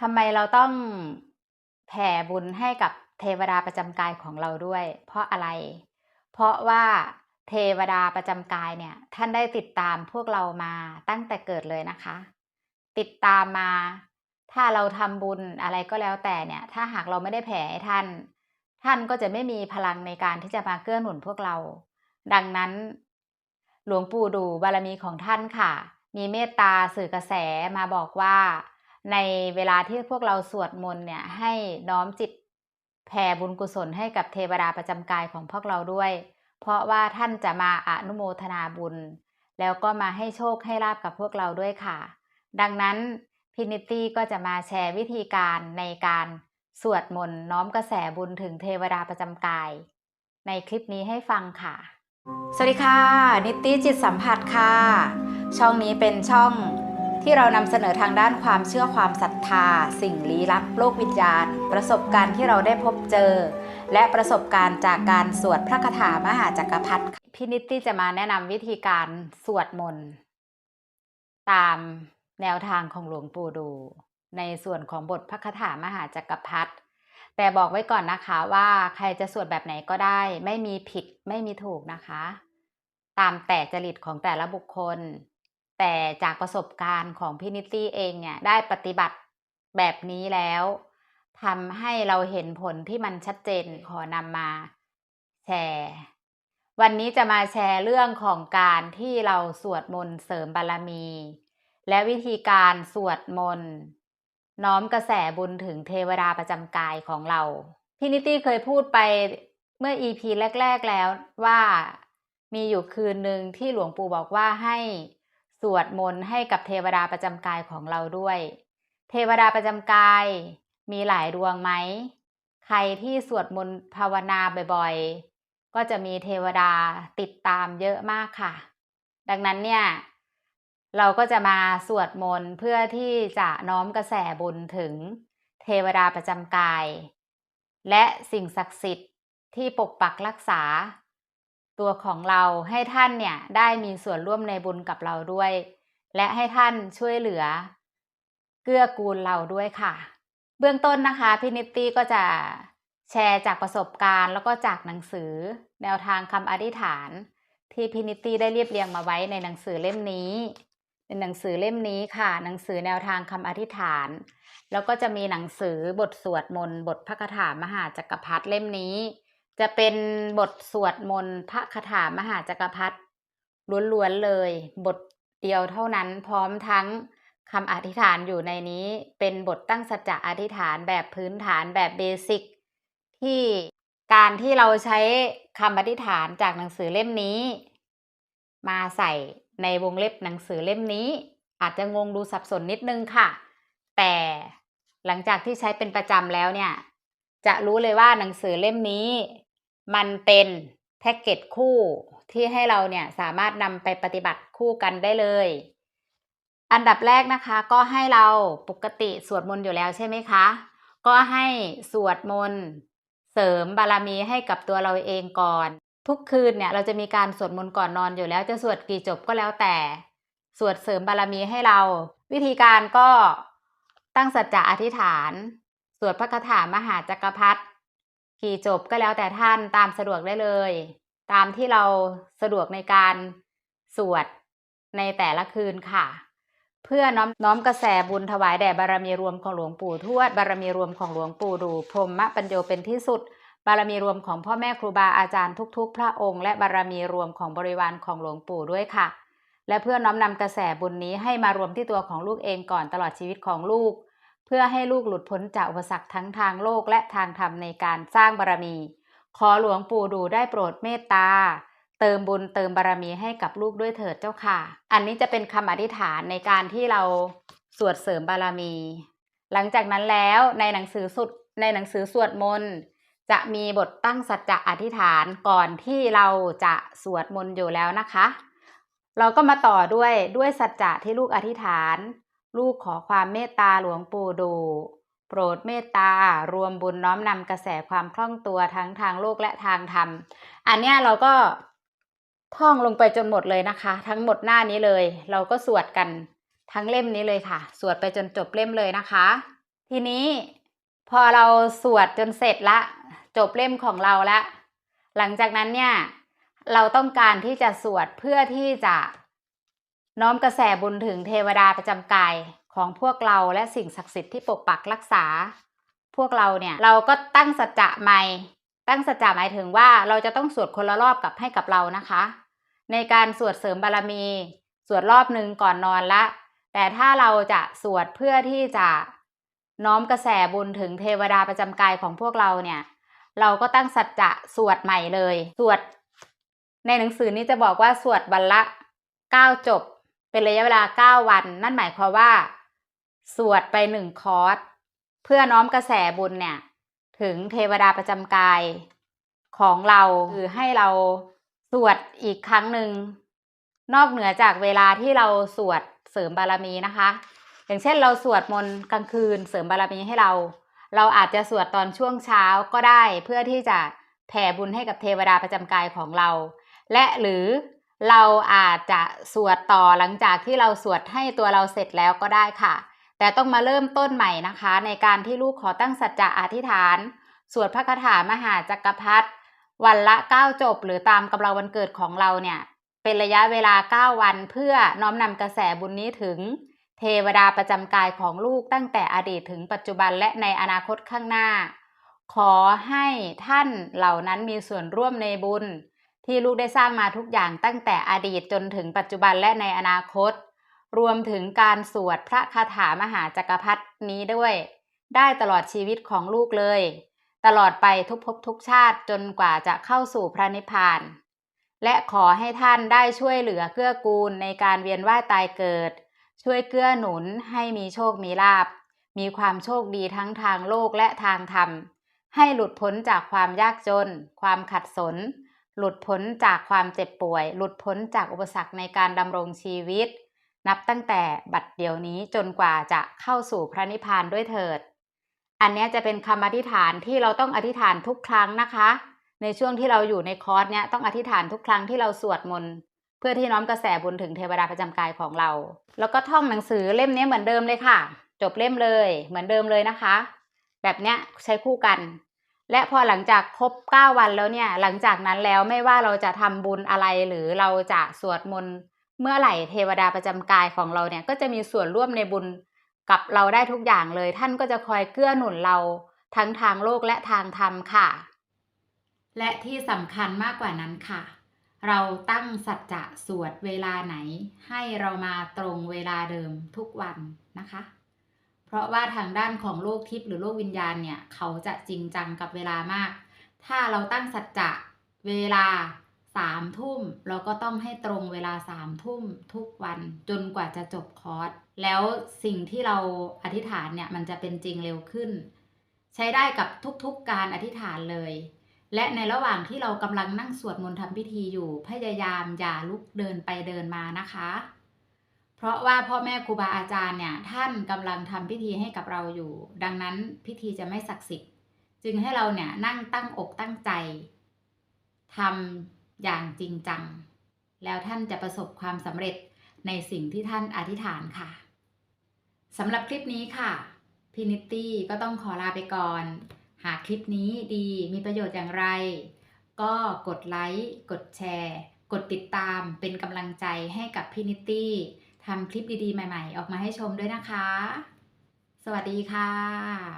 ทำไมเราต้องแผ่บุญให้กับเทวดาประจำกายของเราด้วย เพราะอะไร เพราะว่าเทวดาประจำกายเนี่ย ท่านได้ติดตามพวกเรามาตั้งแต่เกิดเลยนะคะ ติดตามมา ถ้าเราทำบุญอะไรก็แล้วแต่เนี่ย ถ้าหากเราไม่ได้แผ่ให้ท่าน ท่านก็จะไม่มีพลังในการที่จะมาเกื้อหนุนพวกเรา ดังนั้น หลวงปู่ดูบารมีของท่านค่ะ มีเมตตาสื่อกระแสมาบอกว่า ในเวลาที่พวกเราสวดมนต์เนี่ยให้น้อมจิตแผ่บุญกุศลให้กับเทวดาประจำกายของพวกเราด้วย เพราะว่าท่านจะมาอนุโมทนาบุญ แล้วก็มาให้โชคให้ลาบกับพวกเราด้วยค่ะ ดังนั้นพินิตตี้ก็จะมาแชร์วิธีการในการสวดมนต์น้อมกระแสบุญถึงเทวดาประจำกาย ในคลิปนี้ให้ฟังค่ะ สวัสดีค่ะ นิตตี้จิตสัมผัสค่ะ ช่องนี้เป็นช่อง ที่เรานำเสนอทางด้านความเชื่อความศรัทธา สิ่งลี้ลับโลกวิญญาณ ประสบการณ์ที่เราได้พบเจอ และประสบการณ์จากการสวดพระคาถามหาจักรพรรดิพี่นิตตี้จะมาแนะนำวิธีการสวดมนต์ตามแนวทางของหลวงปู่ดู ในส่วนของบทพระคาถามหาจักรพรรดิแต่บอกไว้ก่อนนะคะว่าใครจะสวดแบบไหนก็ได้ ไม่มีผิดไม่มีถูกนะคะ ตามแต่จริตของแต่ละบุคคล แต่จากประสบการณ์ของพี่นิตตี้เองเนี่ยได้ปฏิบัติแบบนี้แล้วทำให้เราเห็นผลที่มันชัดเจนขอนำมาแชร์วันนี้จะมาแชร์เรื่องของการที่เราสวดมนต์เสริมบารมี และวิธีการสวดมนต์น้อมกระแสบุญถึงเทวดาประจำกายของเรา พี่นิตตี้เคยพูดไปเมื่อ EP แรก ๆแล้วว่ามีอยู่คืนหนึ่งที่หลวงปู่บอกว่าให้ สวดมนต์ให้กับเทวดาประจำกายของเราด้วย เทวดาประจำกายมีหลายดวงไหม ใครที่สวดมนต์ภาวนาบ่อยๆ ก็จะมีเทวดาติดตามเยอะมากค่ะ ดังนั้นเนี่ย เราก็จะมาสวดมนต์เพื่อที่จะน้อมกระแสบุญถึงเทวดาประจำกาย และสิ่งศักดิ์สิทธิ์ที่ปกปักรักษา ตัวของเราให้ท่านเนี่ยได้มีส่วนร่วมในบุญกับเราด้วย และให้ท่านช่วยเหลือ เกื้อกูลเราด้วยค่ะ เบื้องต้นนะคะพี่นิตตี้ก็จะแชร์จากประสบการณ์ แล้วก็จากหนังสือ แนวทางคำอธิษฐาน ที่พี่นิตตี้ได้เรียบเรียงมาไว้ในหนังสือเล่มนี้เป็นหนังสือเล่มนี้ค่ะ หนังสือแนวทางคำอธิษฐาน แล้วก็จะมีหนังสือบทสวดมนต์บทพระคาถามหาจักรพรรดิเล่มนี้ จะเป็นบทสวดมนต์พระคาถามหาจักรพรรดิล้วนๆเลย บทเดียวเท่านั้นพร้อมทั้งคำอธิษฐานอยู่ในนี้ เป็นบทตั้งสัจจะอธิษฐานแบบพื้นฐานแบบเบสิกที่การที่เราใช้คำอธิษฐานจากหนังสือเล่มนี้ มาใส่ในวงเล็บหนังสือเล่มนี้ อาจจะงงดูสับสนนิดนึงค่ะ แต่หลังจากที่ใช้เป็นประจำแล้วเนี่ย จะรู้เลยว่าหนังสือเล่มนี้ มันเป็นแพ็กเกจคู่ที่ให้เราเนี่ยสามารถนำไปปฏิบัติคู่กันได้เลย อันดับแรกนะคะก็ให้เราปกติสวดมนต์อยู่แล้วใช่ไหมคะ ก็ให้สวดมนต์เสริมบารมีให้กับตัวเราเองก่อน ทุกคืนเนี่ยเราจะมีการสวดมนต์ก่อนนอนอยู่แล้วจะสวดกี่จบก็แล้วแต่ สวดเสริมบารมีให้เรา วิธีการก็ตั้งสัจจะอธิษฐาน สวดพระคาถามหาจักรพรรดิ กี่จบก็แล้วแต่ท่านตามสะดวกได้เลย ตามที่เราสะดวกในการสวดในแต่ละคืนค่ะ เพื่อน้อมน้อมกระแสบุญถวายแด่บารมีรวมของหลวงปู่ทวดบารมีรวมของหลวงปู่ดูพรหมปัญโยเป็นที่สุด บารมีรวมของพ่อแม่ครูบาอาจารย์ทุก ๆ พระองค์ และบารมีรวมของบริวารของหลวงปู่ด้วยค่ะ และเพื่อน้อมนำกระแสบุญนี้ให้มารวมที่ตัวของลูกเองก่อนตลอดชีวิตของลูก เพื่อให้ลูกหลุดพ้นจากอุปสรรคทั้งทางโลกและทางธรรมในการสร้างบารมี ขอหลวงปู่ดูได้โปรดเมตตา เติมบุญเติมบารมีให้กับลูกด้วยเถิดเจ้าค่ะ อันนี้จะเป็นคำอธิษฐานในการที่เราสวดเสริมบารมี หลังจากนั้นแล้วในหนังสือสุดในหนังสือสวดมนต์จะมีบทตั้งสัจจะอธิษฐานก่อนที่เราจะสวดมนต์อยู่แล้วนะคะ เราก็มาต่อด้วยด้วยสัจจะที่ลูกอธิษฐาน ลูกขอความเมตตาหลวงปู่ดู โปรดเมตตารวมบุญน้อมนำกระแสความคล่องตัวทั้งทางโลกและทางธรรม อันเนี้ยเราก็ท่องลงไปจนหมดเลยนะคะ ทั้งหมดหน้านี้เลย เราก็สวดกันทั้งเล่มนี้เลยค่ะ สวดไปจนจบเล่มเลยนะคะ ทีนี้พอเราสวดจนเสร็จละ จบเล่มของเราละ หลังจากนั้นเนี่ย เราต้องการที่จะสวดเพื่อที่จะ น้อมกระแสบุญถึงเทวดาประจำกายของพวกเราและสิ่งศักดิ์สิทธิ์ที่ปกปักรักษา พวกเราเนี่ยเราก็ตั้งสัจจะใหม่ ตั้งสัจจะหมายถึงว่าเราจะต้องสวดคนละรอบกับให้กับเรานะคะ ในการสวดเสริมบารมี สวดรอบหนึ่งก่อนนอนละ แต่ถ้าเราจะสวดเพื่อที่จะน้อมกระแสบุญถึงเทวดาประจำกายของพวกเราเนี่ย เราก็ตั้งสัจจะสวดใหม่เลย สวด ในหนังสือนี้จะบอกว่าสวดวันละเก้าจบ เป็นระยะเวลาเก้าวัน นั่นหมายความว่า สวดไปหนึ่งคอร์สเพื่อน้อมกระแสบุญเนี่ย ถึงเทวดาประจำกายของเราคือให้เราสวดอีกครั้งหนึ่งนอกเหนือจากเวลาที่เราสวดเสริมบารมีนะคะ อย่างเช่นเราสวดมนต์กลางคืนเสริมบารมีให้เรา เราอาจจะสวดตอนช่วงเช้าก็ได้ เพื่อที่จะแผ่บุญให้กับเทวดาประจำกายของเรา และหรือ เราอาจจะสวดต่อหลังจากที่เราสวดให้ตัวเราเสร็จแล้วก็ได้ค่ะ แต่ต้องมาเริ่มต้นใหม่นะคะ ในการที่ลูกขอตั้งสัจจะอธิษฐาน สวดพระคาถามหาจักรพรรดิวันละ 9 จบ หรือตามกำลังวันเกิดของเราเนี่ย เป็นระยะเวลา 9 วันเพื่อน้อมนำกระแสบุญนี้ถึง เทวดาประจำกายของลูกตั้งแต่อดีตถึงปัจจุบันและในอนาคตข้างหน้า ขอให้ท่านเหล่านั้นมีส่วนร่วมในบุญ ที่ลูกได้สร้างมาทุกอย่างตั้งแต่อดีตจนถึงปัจจุบันและในอนาคต รวมถึงการสวดพระคาถามหาจักรพรรดินี้ด้วย ได้ตลอดชีวิตของลูกเลย ตลอดไปทุกภพทุกชาติจนกว่าจะเข้าสู่พระนิพพาน และขอให้ท่านได้ช่วยเหลือเกื้อกูลในการเวียนว่ายตายเกิด ช่วยเกื้อหนุนให้มีโชคมีลาบ มีความโชคดีทั้งทางโลกและทางธรรม ให้หลุดพ้นจากความยากจน ความขัดสน หลุดพ้นจากความเจ็บป่วย หลุดพ้นจากอุปสรรคในการดำรงชีวิต นับตั้งแต่บัดเดี๋ยวนี้จนกว่าจะเข้าสู่พระนิพพานด้วยเถิด อันนี้จะเป็นคำอธิษฐานที่เราต้องอธิษฐานทุกครั้งนะคะ ในช่วงที่เราอยู่ในคอร์สเนี้ยต้องอธิษฐานทุกครั้งที่เราสวดมนต์เพื่อที่น้อมกระแสบุญถึงเทวดาประจำกายของเรา แล้วก็ท่องหนังสือเล่มนี้เหมือนเดิมเลยค่ะ จบเล่มเลยเหมือนเดิมเลยนะคะ แบบเนี้ยใช้คู่กัน และพอหลังจากครบ 9 วันแล้วเนี่ย หลังจากนั้นแล้วไม่ว่าเราจะทำบุญอะไรหรือเราจะสวดมนต์เมื่อไหร่เทวดาประจำกายของเราเนี่ย ก็จะมีส่วนร่วมในบุญกับเราได้ทุกอย่างเลย ท่านก็จะคอยเกื้อหนุนเราทั้งทางโลกและทางธรรมค่ะ และที่สำคัญมากกว่านั้นค่ะ เราตั้งสัจจะสวดเวลาไหน ให้เรามาตรงเวลาเดิมทุกวันนะคะ เพราะว่าทางด้านของโลกทิพย์หรือโลกวิญญาณเนี่ยเขาจะจริงจังกับเวลามาก ถ้าเราตั้งสัจจะเวลาสามทุ่มเราก็ต้องให้ตรงเวลาสามทุ่มทุกวันจนกว่าจะจบคอร์สแล้วสิ่งที่เราอธิษฐานเนี่ยมันจะเป็นจริงเร็วขึ้น ใช้ได้กับทุกๆการอธิษฐานเลย และในระหว่างที่เรากำลังนั่งสวดมนต์ทำพิธีอยู่พยายามอย่าลุกเดินไปเดินมานะคะ เพราะว่าพ่อแม่ครูบาอาจารย์เนี่ยท่านกำลังทำพิธีให้กับเราอยู่ ดังนั้นพิธีจะไม่ศักดิ์สิทธิ์ จึงให้เราเนี่ยนั่งตั้งอกตั้งใจทำอย่างจริงจัง แล้วท่านจะประสบความสำเร็จในสิ่งที่ท่านอธิษฐานค่ะสำหรับคลิปนี้ค่ะพินิตตี้ก็ต้องขอลาไปก่อน หากคลิปนี้ดีมีประโยชน์อย่างไร ก็กดไลค์ กดแชร์ กดติดตามเป็นกำลังใจให้กับพี่นิตตี้ ทำคลิปดีๆ ใหม่ ๆ ออกมาให้ชมด้วยนะคะ สวัสดีค่ะ